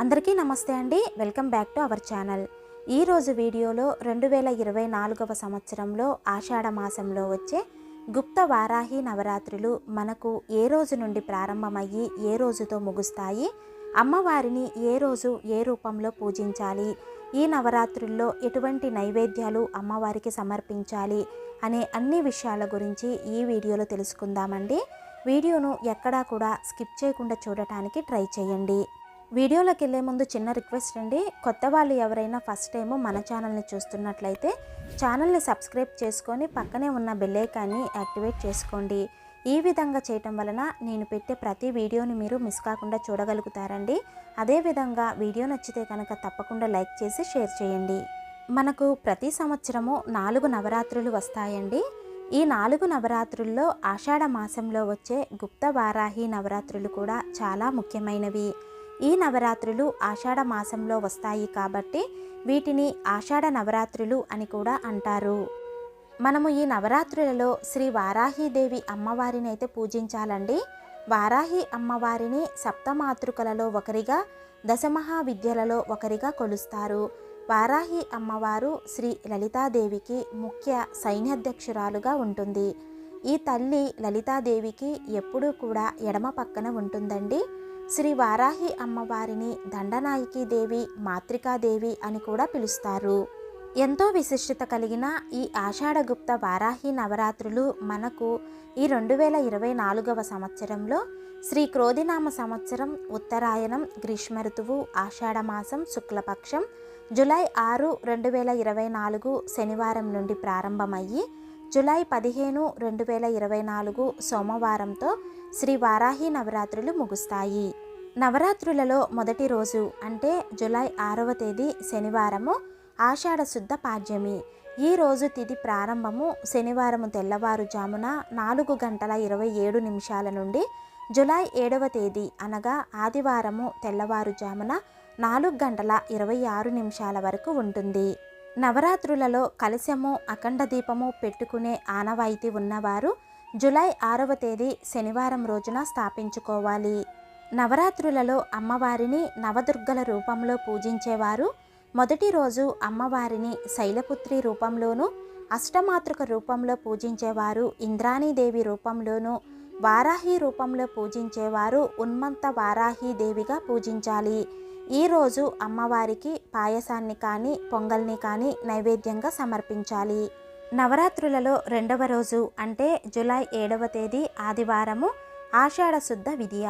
అందరికీ నమస్తే అండి. Welcome back to our channel. ఈరోజు వీడియోలో రెండు వేల ఇరవై నాలుగవ సంవత్సరంలో ఆషాఢ మాసంలో వచ్చే గుప్త వారాహి నవరాత్రులు మనకు ఏ రోజు నుండి ప్రారంభమయ్యి ఏ రోజుతో ముగుస్తాయి అమ్మవారిని ఏ రోజు ఏ రూపంలో పూజించాలి ఈ నవరాత్రుల్లో ఎటువంటి నైవేద్యాలు అమ్మవారికి సమర్పించాలి అనే అన్ని విషయాల గురించి ఈ వీడియోలో తెలుసుకుందామండి. వీడియోను ఎక్కడా కూడా స్కిప్ చేయకుండా చూడటానికి ట్రై చేయండి. వీడియోలోకి వెళ్ళే ముందు చిన్న రిక్వెస్ట్ అండి. కొత్త వాళ్ళు ఎవరైనా ఫస్ట్ టైము మన ఛానల్ని చూస్తున్నట్లయితే ఛానల్ని సబ్స్క్రైబ్ చేసుకొని పక్కనే ఉన్న బెల్లైకాన్ని యాక్టివేట్ చేసుకోండి. ఈ విధంగా చేయటం వలన నేను పెట్టే ప్రతి వీడియోని మీరు మిస్ కాకుండా చూడగలుగుతారండి. అదేవిధంగా వీడియో నచ్చితే కనుక తప్పకుండా లైక్ చేసి షేర్ చేయండి. మనకు ప్రతి సంవత్సరము నాలుగు నవరాత్రులు వస్తాయండి. ఈ నాలుగు నవరాత్రుల్లో ఆషాఢ మాసంలో వచ్చే గుప్త వారాహి నవరాత్రులు కూడా చాలా ముఖ్యమైనవి. ఈ నవరాత్రులు ఆషాఢ మాసంలో వస్తాయి కాబట్టి వీటిని ఆషాఢ నవరాత్రులు అని కూడా అంటారు. మనము ఈ నవరాత్రులలో శ్రీ వారాహీదేవి అమ్మవారిని అయితే పూజించాలండి. వారాహి అమ్మవారిని సప్తమాతృకలలో ఒకరిగా దశమహావిద్యలలో ఒకరిగా కొలుస్తారు. వారాహి అమ్మవారు శ్రీ లలితాదేవికి ముఖ్య సైన్యాధ్యక్షురాలుగా ఉంటుంది. ఈ తల్లి లలితాదేవికి ఎప్పుడూ కూడా ఎడమ పక్కన ఉంటుందండి. శ్రీ వారాహి అమ్మవారిని దండనాయకి దేవి మాతృకాదేవి అని కూడా పిలుస్తారు. ఎంతో విశిష్టత కలిగిన ఈ ఆషాఢగుప్త వారాహి నవరాత్రులు మనకు ఈ రెండు వేల ఇరవై నాలుగవ సంవత్సరంలో శ్రీ క్రోధినామ సంవత్సరం ఉత్తరాయణం గ్రీష్మ ఋతువు ఆషాఢమాసం శుక్లపక్షం జులై ఆరు రెండు వేల ఇరవై నాలుగు శనివారం నుండి ప్రారంభమయ్యి జులై పదిహేను రెండు వేల ఇరవై నాలుగు సోమవారంతో శ్రీ వారాహి నవరాత్రులు ముగుస్తాయి. నవరాత్రులలో మొదటి రోజు అంటే జులై ఆరవ తేదీ శనివారము ఆషాఢ శుద్ధ పాడ్యమి. ఈ రోజు తిది ప్రారంభము శనివారము తెల్లవారుజామున నాలుగు గంటల ఇరవై ఏడు నిమిషాల నుండి జులై ఏడవ తేదీ అనగా ఆదివారము తెల్లవారుజామున నాలుగు గంటల ఇరవై ఆరు నిమిషాల వరకు ఉంటుంది. నవరాత్రులలో కలశము అఖండ దీపము పెట్టుకునే ఆనవాయితీ ఉన్నవారు జులై ఆరవ తేదీ శనివారం రోజున స్థాపించుకోవాలి. నవరాత్రులలో అమ్మవారిని నవదుర్గల రూపంలో పూజించేవారు. మొదటి రోజు అమ్మవారిని శైలపుత్రి రూపంలోనూ అష్టమాతృక రూపంలో పూజించేవారు ఇంద్రాణీదేవి రూపంలోనూ వారాహి రూపంలో పూజించేవారు ఉన్మంత వారాహి దేవిగా పూజించాలి. ఈరోజు అమ్మవారికి పాయసాన్ని కానీ పొంగల్ని కానీ నైవేద్యంగా సమర్పించాలి. నవరాత్రులలో రెండవ రోజు అంటే జులై ఏడవ తేదీ ఆదివారము ఆషాఢ శుద్ధ విధియ.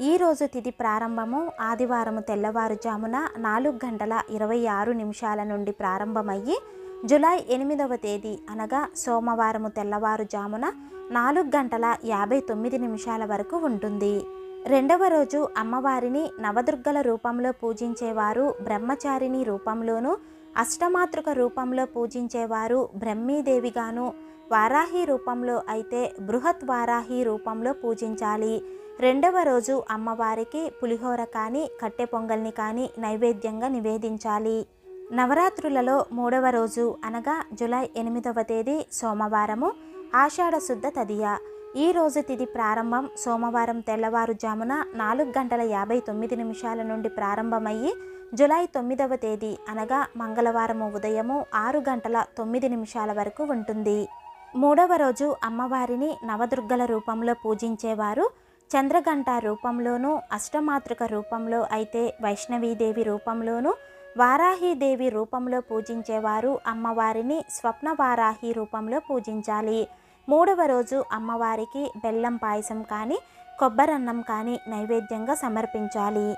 ఈ రోజు తిది ప్రారంభము ఆదివారము తెల్లవారుజామున నాలుగు గంటల ఇరవై ఆరు నిమిషాల నుండి ప్రారంభమయ్యి జులై ఎనిమిదవ తేదీ అనగా సోమవారము తెల్లవారుజామున నాలుగు గంటల యాభై తొమ్మిది నిమిషాల వరకు ఉంటుంది. రెండవ రోజు అమ్మవారిని నవదుర్గల రూపంలో పూజించేవారు బ్రహ్మచారిణి రూపంలోనూ అష్టమాతృక రూపంలో పూజించేవారు బ్రహ్మీదేవిగాను వారాహి రూపంలో అయితే బృహత్ వారాహి రూపంలో పూజించాలి. రెండవ రోజు అమ్మవారికి పులిహోర కానీ కట్టె పొంగల్ని కానీ నైవేద్యంగా నివేదించాలి. నవరాత్రులలో మూడవ రోజు అనగా జులై ఎనిమిదవ తేదీ సోమవారము ఆషాఢ శుద్ధ తదియ. ఈ రోజు తిది ప్రారంభం సోమవారం తెల్లవారుజామున నాలుగు గంటల యాభై తొమ్మిది నిమిషాల నుండి ప్రారంభమయ్యి జులై తొమ్మిదవ తేదీ అనగా మంగళవారము ఉదయము ఆరు గంటల తొమ్మిది నిమిషాల వరకు ఉంటుంది. మూడవ రోజు అమ్మవారిని నవదుర్గల రూపంలో పూజించేవారు చంద్రగంట రూపంలోనూ అష్టమాతృక రూపంలో అయితే వైష్ణవీదేవి రూపంలోనూ వారాహీదేవి రూపంలో పూజించేవారు అమ్మవారిని స్వప్న వారాహి రూపంలో పూజించాలి. మూడవ రోజు అమ్మవారికి బెల్లం పాయసం కానీ కొబ్బరన్నం కానీ నైవేద్యంగా సమర్పించాలి.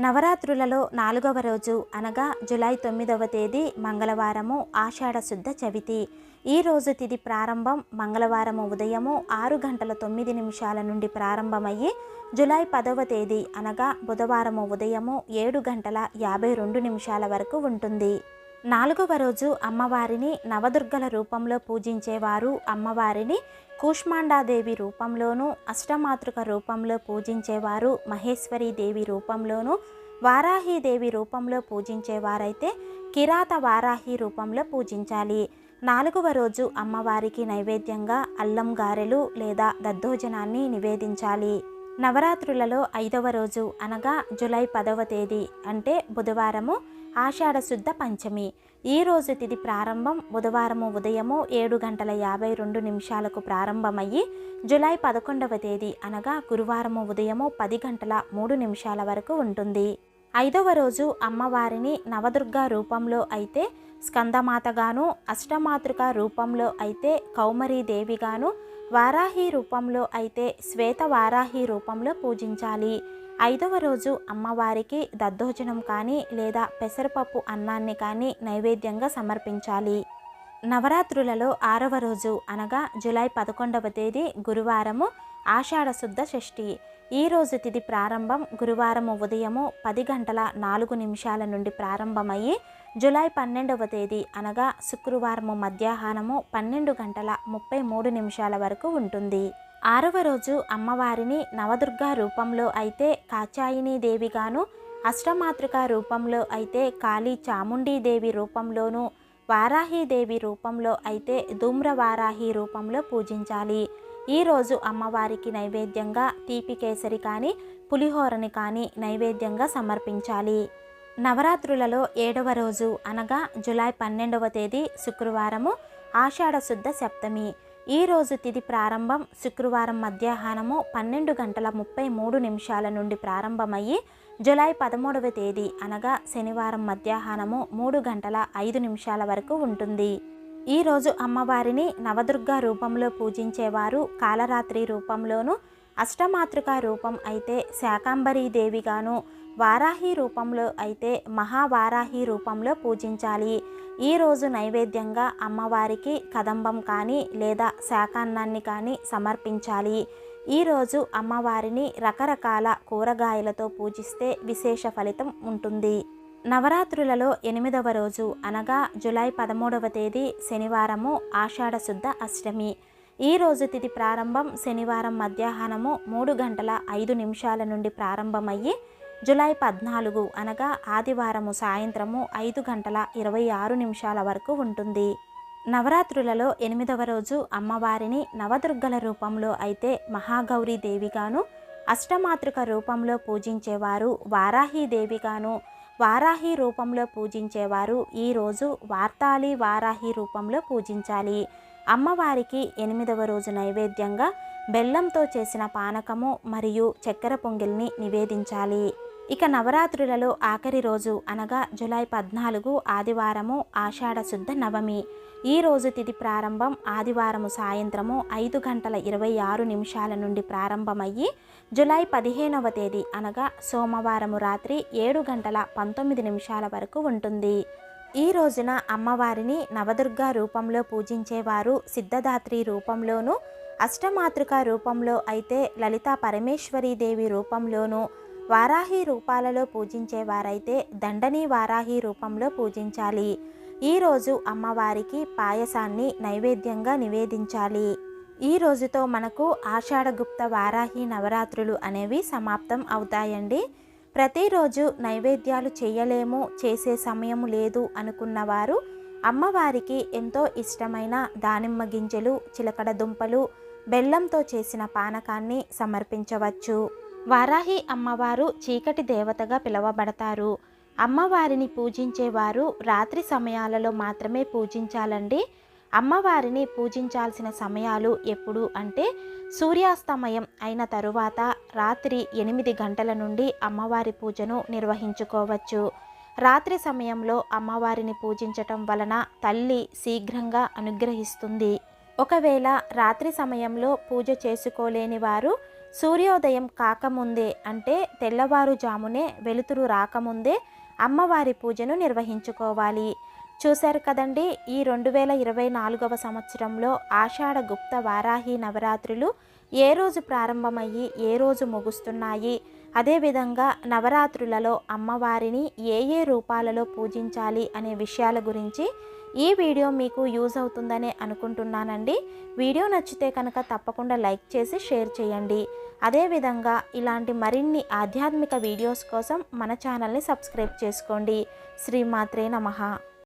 నవరాత్రులలో నాలుగవ రోజు అనగా జులై తొమ్మిదవ తేదీ మంగళవారము ఆషాఢ శుద్ధ చవితి. ఈ రోజు తిది ప్రారంభం మంగళవారము ఉదయము ఆరు గంటల తొమ్మిది నిమిషాల నుండి ప్రారంభమయ్యి జులై పదవ తేదీ అనగా బుధవారము ఉదయము ఏడు గంటల యాభై రెండు నిమిషాల వరకు ఉంటుంది. నాలుగవ రోజు అమ్మవారిని నవదుర్గల రూపంలో పూజించేవారు అమ్మవారిని కూష్మాండాదేవి రూపంలోనూ అష్టమాతృక రూపంలో పూజించేవారు మహేశ్వరి దేవి రూపంలోనూ వారాహీదేవి రూపంలో పూజించేవారైతే కిరాత వారాహి రూపంలో పూజించాలి. నాలుగవ రోజు అమ్మవారికి నైవేద్యంగా అల్లం గారెలు లేదా దద్దోజనాన్ని నివేదించాలి. నవరాత్రులలో ఐదవ రోజు అనగా జులై పదవ తేదీ అంటే బుధవారము ఆషాఢ శుద్ధ పంచమి. ఈ రోజు తిది ప్రారంభం బుధవారము ఉదయము ఏడు గంటల యాభై రెండు నిమిషాలకు ప్రారంభమయ్యి జులై పదకొండవ తేదీ అనగా గురువారము ఉదయము పది గంటల మూడు నిమిషాల వరకు ఉంటుంది. ఐదవ రోజు అమ్మవారిని నవదుర్గా రూపంలో అయితే స్కందమాతగాను అష్టమాతృక రూపంలో అయితే కౌమరీదేవిగాను వారాహి రూపంలో అయితే శ్వేత వారాహి రూపంలో పూజించాలి. ఐదవ రోజు అమ్మవారికి దద్దోజనం కానీ లేదా పెసరపప్పు అన్నాన్ని కానీ నైవేద్యంగా సమర్పించాలి. నవరాత్రులలో ఆరవ రోజు అనగా జూలై పదకొండవ తేదీ గురువారము ఆషాఢ శుద్ధ షష్ఠి. ఈ రోజు తిది ప్రారంభం గురువారము ఉదయము పది గంటల నాలుగు నిమిషాల నుండి ప్రారంభమయ్యి జూలై పన్నెండవ తేదీ అనగా శుక్రవారము మధ్యాహ్నము పన్నెండు గంటల ముప్పై మూడు నిమిషాల వరకు ఉంటుంది. ఆరవ రోజు అమ్మవారిని నవదుర్గా రూపంలో అయితే కాచాయిని దేవిగాను అష్టమాతృక రూపంలో అయితే కాళీ చాముండీదేవి రూపంలోనూ వారాహీదేవి రూపంలో అయితే ధూమ్రవారాహి రూపంలో పూజించాలి. ఈరోజు అమ్మవారికి నైవేద్యంగా తీపి కేసరి కానీ పులిహోరని కానీ నైవేద్యంగా సమర్పించాలి. నవరాత్రులలో ఏడవ రోజు అనగా జులై పన్నెండవ తేదీ శుక్రవారము ఆషాఢ శుద్ధ సప్తమి. ఈరోజు తిది ప్రారంభం శుక్రవారం మధ్యాహ్నము పన్నెండు గంటల ముప్పై మూడు నిమిషాల నుండి ప్రారంభమయ్యి జులై పదమూడవ తేదీ అనగా శనివారం మధ్యాహ్నము మూడు గంటల ఐదు నిమిషాల వరకు ఉంటుంది. ఈరోజు అమ్మవారిని నవదుర్గా రూపంలో పూజించేవారు కాలరాత్రి రూపంలోను అష్టమాతృక రూపం అయితే శాకాంబరీదేవిగాను దేవిగాను వారాహి రూపంలో అయితే మహావారాహి రూపంలో పూజించాలి. ఈరోజు నైవేద్యంగా అమ్మవారికి కదంబం కానీ లేదా శాకాన్నాన్ని కానీ సమర్పించాలి. ఈరోజు అమ్మవారిని రకరకాల కూరగాయలతో పూజిస్తే విశేష ఫలితం ఉంటుంది. నవరాత్రులలో ఎనిమిదవ రోజు అనగా జులై పదమూడవ తేదీ శనివారము ఆషాఢ శుద్ధ అష్టమి. ఈ రోజు తిథి ప్రారంభం శనివారం మధ్యాహ్నము మూడు గంటల ఐదు నిమిషాల నుండి ప్రారంభమయ్యి జులై పద్నాలుగు అనగా ఆదివారము సాయంత్రము ఐదు గంటల ఇరవై ఆరు నిమిషాల వరకు ఉంటుంది. నవరాత్రులలో ఎనిమిదవ రోజు అమ్మవారిని నవదుర్గల రూపంలో అయితే మహాగౌరీ దేవిగాను అష్టమాతృక రూపంలో పూజించేవారు వారాహి దేవిగాను వారాహి రూపంలో పూజించేవారు ఈరోజు వార్తాలి వారాహి రూపంలో పూజించాలి. అమ్మవారికి ఎనిమిదవ రోజు నైవేద్యంగా బెల్లంతో చేసిన పానకము మరియు చక్కెర పొంగిల్ని నివేదించాలి. ఇక నవరాత్రులలో ఆఖరి రోజు అనగా జులై పద్నాలుగు ఆదివారము ఆషాఢ శుద్ధ నవమి. ఈ రోజు తిథి ప్రారంభం ఆదివారము సాయంత్రము ఐదు గంటల ఇరవై ఆరు నిమిషాల నుండి ప్రారంభమయ్యి జులై పదిహేనవ తేదీ అనగా సోమవారము రాత్రి ఏడు గంటల పంతొమ్మిది నిమిషాల వరకు ఉంటుంది. ఈ రోజున అమ్మవారిని నవదుర్గా రూపంలో పూజించేవారు సిద్ధదాత్రి రూపంలోనూ అష్టమాతృక రూపంలో అయితే లలితా పరమేశ్వరీదేవి రూపంలోనూ వారాహి రూపాలలో పూజించేవారైతే దండని వారాహి రూపంలో పూజించాలి. ఈరోజు అమ్మవారికి పాయసాన్ని నైవేద్యంగా నివేదించాలి. ఈ రోజుతో మనకు ఆషాఢగుప్త వారాహి నవరాత్రులు అనేవి సమాప్తం అవుతాయండి. ప్రతిరోజు నైవేద్యాలు చేయలేము చేసే సమయం లేదు అనుకున్నవారు అమ్మవారికి ఎంతో ఇష్టమైన దానిమ్మ గింజలు చిలకడ దుంపలు బెల్లంతో చేసిన పానకాన్ని సమర్పించవచ్చు. వారాహి అమ్మవారు చీకటి దేవతగా పిలువబడతారు. అమ్మవారిని పూజించేవారు రాత్రి సమయాలలో మాత్రమే పూజించాలండి. అమ్మవారిని పూజించాల్సిన సమయాలు ఎప్పుడు అంటే సూర్యాస్తమయం అయిన తరువాత రాత్రి ఎనిమిది గంటల నుండి అమ్మవారి పూజను నిర్వహించుకోవచ్చు. రాత్రి సమయంలో అమ్మవారిని పూజించటం వలన తల్లి శీఘ్రంగా అనుగ్రహిస్తుంది. ఒకవేళ రాత్రి సమయంలో పూజ చేసుకోలేని వారు సూర్యోదయం కాకముందే అంటే తెల్లవారుజామునే వెలుతురు రాకముందే అమ్మవారి పూజను నిర్వహించుకోవాలి. చూశారు కదండి ఈ రెండు వేల ఇరవై నాలుగవ సంవత్సరంలో ఆషాఢ గుప్త వారాహి నవరాత్రులు ఏ రోజు ప్రారంభమయ్యి ఏ రోజు ముగుస్తున్నాయి? అదేవిధంగా నవరాత్రులలో అమ్మవారిని ఏ ఏ రూపాలలో పూజించాలి అనే విషయాల గురించి ఈ వీడియో మీకు యూజ్ అవుతుందనే అనుకుంటున్నానండి. వీడియో నచ్చితే కనుక తప్పకుండా లైక్ చేసి షేర్ చేయండి. అదేవిధంగా ఇలాంటి మరిన్ని ఆధ్యాత్మిక వీడియోస్ కోసం మన ఛానల్ని సబ్స్క్రైబ్ చేసుకోండి. శ్రీమాత్రే నమః.